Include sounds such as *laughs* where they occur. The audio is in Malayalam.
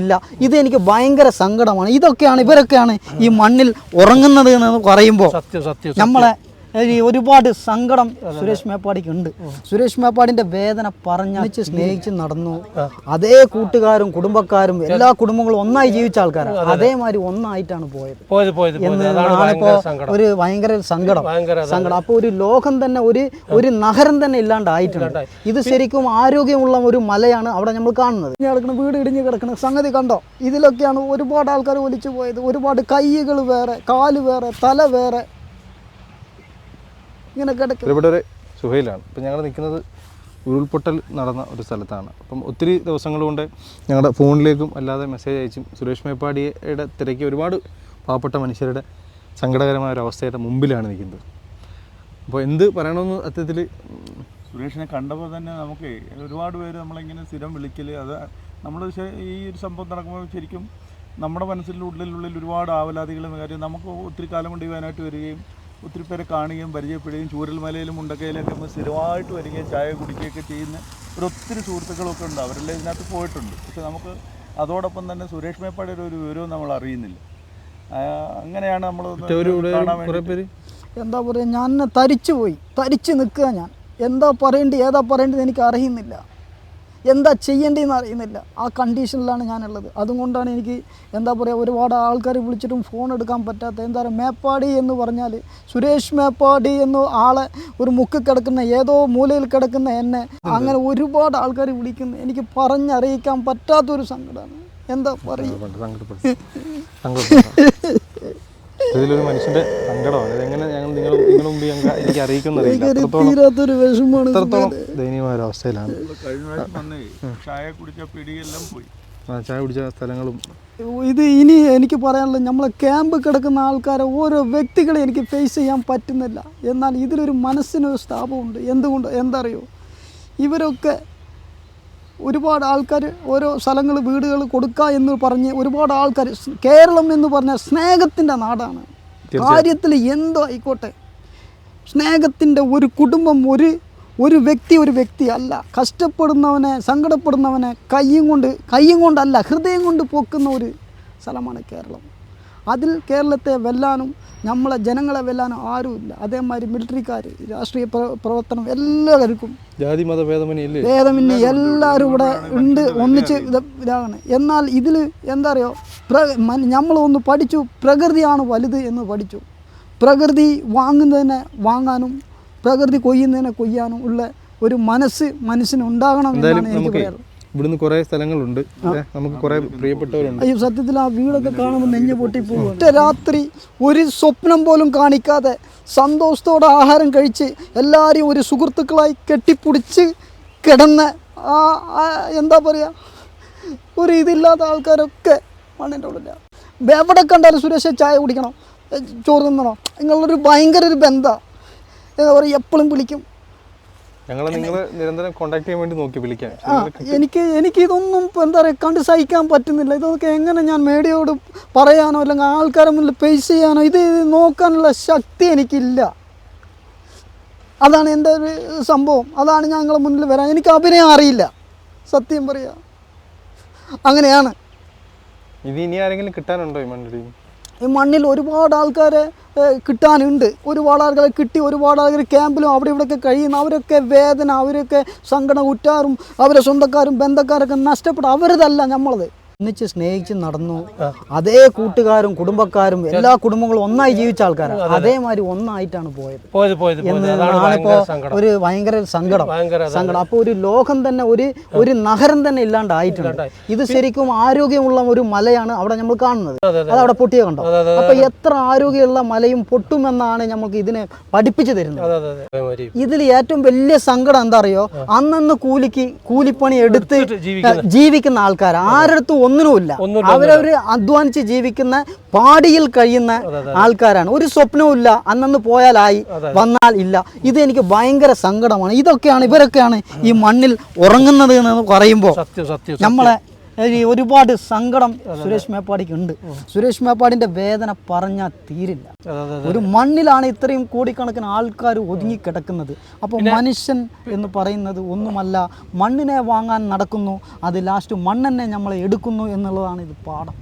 ഇല്ല. ഇത് എനിക്ക് ഭയങ്കര സങ്കടമാണ്. ഇതൊക്കെയാണ് ഇവരൊക്കെയാണ് ഈ മണ്ണിൽ ഉറങ്ങുന്നത് എന്ന് പറയുമ്പോൾ നമ്മളെ ഒരുപാട് സങ്കടം സുരേഷ് മേപ്പാടിക്ക് ഉണ്ട് സുരേഷ് മേപ്പാടിന്റെ വേദന പറഞ്ഞ സ്നേഹിച്ച് നടന്നു. അതേ കൂട്ടുകാരും കുടുംബക്കാരും എല്ലാ കുടുംബങ്ങളും ഒന്നായി ജീവിച്ച ആൾക്കാരാണ് അതേമാതിരി ഒന്നായിട്ടാണ് പോയത്. എന്നാണിപ്പോ ഒരു ഭയങ്കര സങ്കടം. സങ്കടം. അപ്പോൾ ഒരു ലോകം തന്നെ ഒരു ഒരു നഗരം തന്നെ ഇല്ലാണ്ടായിട്ടുണ്ട്. ഇത് ശരിക്കും ആരോഗ്യമുള്ള ഒരു മലയാണ് അവിടെ നമ്മൾ കാണുന്നത്. കിടക്കുന്ന വീട് ഇടിഞ്ഞു കിടക്കുന്ന സംഗതി കണ്ടോ? ഇതിലൊക്കെയാണ് ഒരുപാട് ആൾക്കാർ ഒലിച്ചു പോയത്. ഒരുപാട് കൈകൾ വേറെ കാൽ വേറെ തല വേറെ. ഇങ്ങനെ കിടക്കും. പ്രിയപ്പെട്ടവരെ സുഹൈലാണ്. ഇപ്പം ഞങ്ങൾ നിൽക്കുന്നത് ഉരുൾപൊട്ടൽ നടന്ന ഒരു സ്ഥലത്താണ്. അപ്പം ഒത്തിരി ദിവസങ്ങൾ കൊണ്ട് ഞങ്ങളുടെ ഫോണിലേക്കും അല്ലാതെ മെസ്സേജ് അയച്ചും സുരേഷ് മേപ്പാടിയുടെ തിരക്കി ഒരുപാട് പാവപ്പെട്ട മനുഷ്യരുടെ സങ്കടകരമായ ഒരു അവസ്ഥയുടെ മുമ്പിലാണ് നിൽക്കുന്നത്. അപ്പോൾ എന്ത് പറയണമെന്ന് അത്യത്തിൽ സുരേഷിനെ കണ്ടപ്പോൾ തന്നെ നമുക്ക് ഒരുപാട് പേര് നമ്മളിങ്ങനെ സ്ഥിരം വിളിക്കൽ അത് നമ്മൾ ഈ ഒരു സംഭവം നടക്കുമ്പോൾ ശരിക്കും നമ്മുടെ മനസ്സിന്റെ ഉള്ളിലുള്ളിൽ ഒരുപാട് ആവലാതികളും കാര്യം നമുക്ക് ഒത്തിരി കാലം കൊണ്ട് ചെയ്യാനായിട്ട് വയനാട്ട് വരികയും ഒത്തിരി പേരെ കാണുകയും പരിചയപ്പെടുകയും ചൂരൽമലയിലും മുണ്ടക്കയിലൊക്കെ നമ്മൾ സ്ഥിരമായിട്ട് വരികയും ചായ കുടിക്കുകയൊക്കെ ചെയ്യുന്ന ഒരു ഒത്തിരി സുഹൃത്തുക്കളൊക്കെ ഉണ്ട്. അവരെല്ലാം ഇതിനകത്ത് പോയിട്ടുണ്ട്. പക്ഷെ നമുക്ക് അതോടൊപ്പം തന്നെ സുരേഷ് മേപ്പാടിയുടെ ഒരു വിവരവും നമ്മൾ അറിയുന്നില്ല. അങ്ങനെയാണ് നമ്മൾ ഒരു കുറേ പേര്? എന്താ പറയുക ഞാൻ തരിച്ചു പോയി തരിച്ചു നിൽക്കുക ഞാൻ. എന്താ പറയേണ്ടത് ഏതാ പറയേണ്ടത് എനിക്ക് അറിയുന്നില്ല എന്താ ചെയ്യേണ്ടതെന്ന് അറിയുന്നില്ല. ആ കണ്ടീഷനിലാണ് ഞാനുള്ളത്. അതുകൊണ്ടാണ് എനിക്ക് എന്താ പറയുക ഒരുപാട് ആൾക്കാർ വിളിച്ചിട്ടും ഫോൺ എടുക്കാൻ പറ്റാത്ത എന്താ പറയുക മേപ്പാടി എന്ന് പറഞ്ഞാൽ സുരേഷ് മേപ്പാടി എന്ന് ആളെ ഒരു മുക്ക് കിടക്കുന്ന ഏതോ മൂലയിൽ കിടക്കുന്ന എന്നെ അങ്ങനെ ഒരുപാട് ആൾക്കാർ വിളിക്കുന്നു. എനിക്ക് പറഞ്ഞറിയിക്കാൻ പറ്റാത്തൊരു സങ്കടമാണ് എന്താ പറയുക ഇതിലൊരു മനുഷ്യന്റെ സങ്കടമാണ്. ഇതെങ്ങനെ ഞങ്ങൾ നിങ്ങൾ നിങ്ങളുടെ മുമ്പ് ഞങ്ങൾ *laughs* എനിക്ക് അറിയിക്കുന്നറിയില്ല അത്രത്തോളം ദയനീയമായ ഒരു അവസ്ഥയിലാണ്. ചായ കുടിച്ച പിടിയെല്ലാം പോയി. ചായ കുടിച്ച സ്ഥലങ്ങളും. ഇത് ഇനി എനിക്ക് പറയാനുള്ളത് നമ്മളെ ക്യാമ്പ് കിടക്കുന്ന ആൾക്കാരെ ഓരോ വ്യക്തികളെ എനിക്ക് ഫേസ് ചെയ്യാൻ പറ്റുന്നില്ല. എന്നാൽ ഇതിലൊരു മനസ്സിനൊരു സ്ഥാപമുണ്ട് എന്തുകൊണ്ട്? എന്താ അറിയോ ഇവരൊക്കെ ഒരുപാട് ആൾക്കാർ ഓരോ സ്ഥലങ്ങൾ വീടുകൾ കൊടുക്കുക എന്ന് പറഞ്ഞ് ഒരുപാട് ആൾക്കാർ കേരളം എന്ന് പറഞ്ഞ സ്നേഹത്തിന്റെ നാടാണ്. കാര്യത്തിൽ എന്തോ ആയിക്കോട്ടെ. സ്നേഹത്തിന്റെ ഒരു കുടുംബം ഒരു ഒരു വ്യക്തി ഒരു വ്യക്തി അല്ല. കഷ്ടപ്പെടുന്നവനെ സങ്കടപ്പെടുന്നവനെ കയ്യും കൊണ്ട് കയ്യും കൊണ്ടല്ല ഹൃദയം കൊണ്ട് പോക്കുന്ന ഒരു സ്ഥലമാണ് കേരളം. അതിൽ കേരളത്തെ വെല്ലാനും നമ്മളെ ജനങ്ങളെ വെല്ലാനും ആരുമില്ല. അതേമാതിരി മിലിറ്ററിക്കാർ രാഷ്ട്രീയ പ്ര- പ്രവർത്തനം എല്ലാവർക്കും. ജാതി മത ഭേദമന്യേ എല്ലാവരും ഇവിടെ. ഉണ്ട്. ഒന്നിച്ച് ഇത് ഇതാണ്. എന്നാൽ ഇതിൽ എന്താ പറയുക പ്ര നമ്മളൊന്ന് പഠിച്ചു. പ്രകൃതിയാണ് വലുത് എന്ന് പഠിച്ചു. പ്രകൃതി വാങ്ങുന്നതിനെ വാങ്ങാനും പ്രകൃതി കൊയ്യുന്നതിനെ കൊയ്യാനും ഉള്ള ഒരു മനസ്സ് മനസ്സിന് ഉണ്ടാകണം എന്നാണ് എനിക്ക് പറയാനുള്ളത്. ഇവിടുന്ന് കുറേ സ്ഥലങ്ങളുണ്ട്. നമുക്ക് കുറേ പ്രിയപ്പെട്ടവരുണ്ട്. അയ്യോ സത്യത്തിൽ ആ വീടൊക്കെ കാണുമ്പോൾ നെഞ്ഞു പൊട്ടിപ്പോകും. ഒറ്റ രാത്രി ഒരു സ്വപ്നം പോലും കാണിക്കാതെ സന്തോഷത്തോടെ ആഹാരം കഴിച്ച് എല്ലാവരെയും ഒരു സുഹൃത്തുക്കളായി കെട്ടിപ്പിടിച്ച് കിടന്ന് ആ ആ എന്താ പറയുക ഒരു ഇതില്ലാത്ത ആൾക്കാരൊക്കെ മണ്ണിന്റെ ഉള്ളില്ല എവിടെ കണ്ടാലും സുരേഷ് ചായ കുടിക്കണം? ചോറ് തിന്നണം? നിങ്ങളൊരു ഭയങ്കര ഒരു ബന്ധമാണ് എന്താ പറയുക എപ്പോഴും വിളിക്കും. ഞങ്ങൾ നിരന്തരം കോൺടാക്ട് ചെയ്യാൻ വേണ്ടി നോക്കി എനിക്ക് എനിക്ക് ഇതൊന്നും എന്താ പറയുക കണ്ട് സഹിക്കാൻ പറ്റുന്നില്ല. ഇതൊക്കെ എങ്ങനെ ഞാൻ മീഡിയയോട് പറയാനോ അല്ലെങ്കിൽ ആൾക്കാരെ മുന്നിൽ ഫേസ് ചെയ്യാനോ ഇത് നോക്കാനുള്ള ശക്തി എനിക്കില്ല. അതാണ് എന്റെ ഒരു സംഭവം. അതാണ് ഞങ്ങളെ മുന്നിൽ വരാൻ എനിക്ക് അഭിനയം അറിയില്ല. സത്യം പറയുക അങ്ങനെയാണ്. ഇത് ഇനി ആരെങ്കിലും കിട്ടാനുണ്ടോ ഈ മണ്ണിൽ ഈ മണ്ണിൽ ഒരുപാട് ആൾക്കാരെ കിട്ടാനുണ്ട്. ഒരുപാട് ആൾക്കാരെ കിട്ടി ഒരുപാട് ആൾക്കാർ ക്യാമ്പിലും അവിടെ ഇവിടെയൊക്കെ കഴിയുന്ന അവരൊക്കെ വേദന അവരൊക്കെ സങ്കടം ഉറ്റാറും അവരെ സ്വന്തക്കാരും ബന്ധക്കാരൊക്കെ നഷ്ടപ്പെടും. അവരതല്ല നമ്മളത്. ഒന്നിച്ച് സ്നേഹിച്ച് നടന്നു. അതേ കൂട്ടുകാരും കുടുംബക്കാരും എല്ലാ കുടുംബങ്ങളും ഒന്നായി ജീവിച്ച ആൾക്കാരാണ് അതേമാതിരി ഒന്നായിട്ടാണ് പോയത്. പോയത് പോയത് പോയത്. എന്ന് അതാണ് ആണിപ്പോ ഭയങ്കര സങ്കടം. ഒരു ഭയങ്കര സങ്കടം. സങ്കടം. അപ്പോൾ ഒരു ലോകം തന്നെ ഒരു ഒരു നഗരം തന്നെ ഇല്ലാണ്ടായിട്ടുണ്ട്. ഇത് ശരിക്കും ആരോഗ്യമുള്ള ഒരു മലയാണ് അവിടെ നമ്മൾ കാണുന്നത്. അത് അവിടെ പൊട്ടിയ കണ്ടോ? അപ്പൊ എത്ര ആരോഗ്യമുള്ള മലയും പൊട്ടുമെന്നാണ് നമുക്ക് ഇതിനെ പഠിപ്പിച്ചു തരുന്നത്. ഇതിൽ ഏറ്റവും വലിയ സങ്കടം എന്താ അറിയോ? അന്നന്ന് കൂലിക്ക് കൂലിപ്പണി എടുത്ത് ജീവിക്കുന്ന- ജീവിക്കുന്ന ആൾക്കാർ ആരടുത്തും ഒന്നിനുമില്ല. അവരവര് അധ്വാനിച്ച് ജീവിക്കുന്ന പാടിയിൽ കഴിയുന്ന ആൾക്കാരാണ്. ഒരു സ്വപ്നവും ഇല്ല അന്നന്ന് പോയാലായി വന്നാൽ ഇല്ല. ഇത് എനിക്ക് ഭയങ്കര സങ്കടമാണ്. ഇതൊക്കെയാണ് ഇവരൊക്കെയാണ് ഈ മണ്ണിൽ ഉറങ്ങുന്നത് എന്ന് പറയുമ്പോൾ നമ്മളെ ഒരുപാട് സങ്കടം സുരേഷ് മേപ്പാടിക്ക് ഉണ്ട് സുരേഷ് മേപ്പാടിന്റെ വേദന പറഞ്ഞാൽ തീരില്ല. ഒരു മണ്ണിലാണ് ഇത്രയും കോടിക്കണക്കിന് ആൾക്കാർ ഒതുങ്ങി കിടക്കുന്നത്. അപ്പോൾ മനുഷ്യൻ എന്ന് പറയുന്നത് ഒന്നുമല്ല മണ്ണിനെ വാങ്ങാൻ നടക്കുന്നു അത് ലാസ്റ്റ് മണ്ണെന്നെ നമ്മളെ എടുക്കുന്നു എന്നുള്ളതാണ് ഇത് പാഠം.